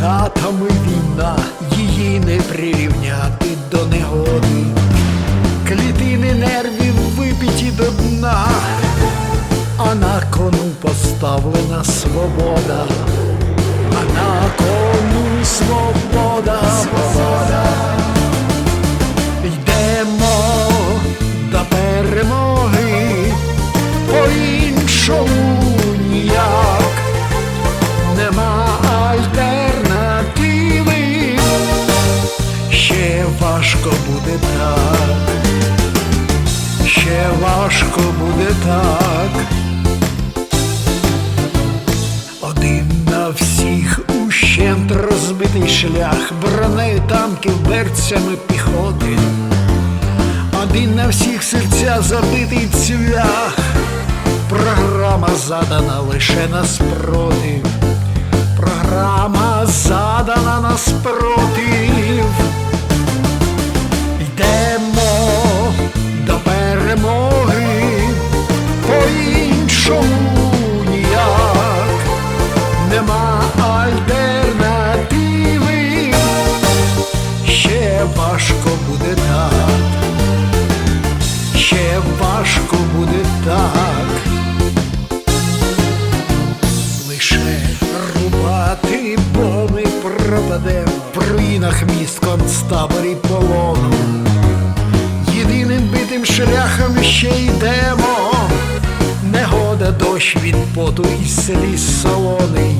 Катами війна, її не прирівняти до негоди. Клітини нервів випіті до дна, а на кону поставлена свобода, а на кону свобода. Важко буде так. Один на всіх ущент розбитий шлях, бронею танків берцями піхоти. Один на всіх серця забитий цвях. Програма задана лише на спротив. Програма задана на важко буде так, ще важко буде так. Лише рубати, бо ми пропадемо в руїнах міст концтаборі полону. Єдиним битим шляхом ще йдемо. Негода дощ від поту і сліз солоний,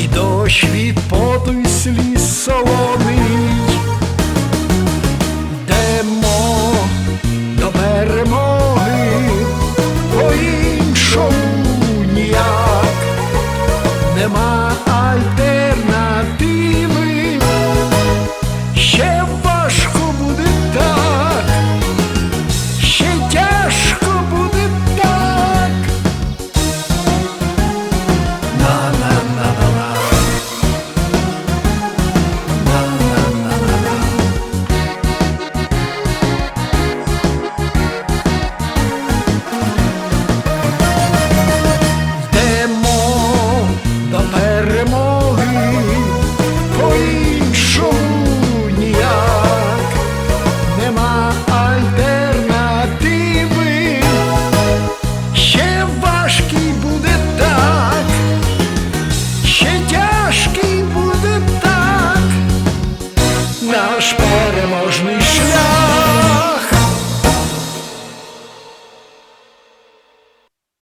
і дощ від поту і сліз солоний.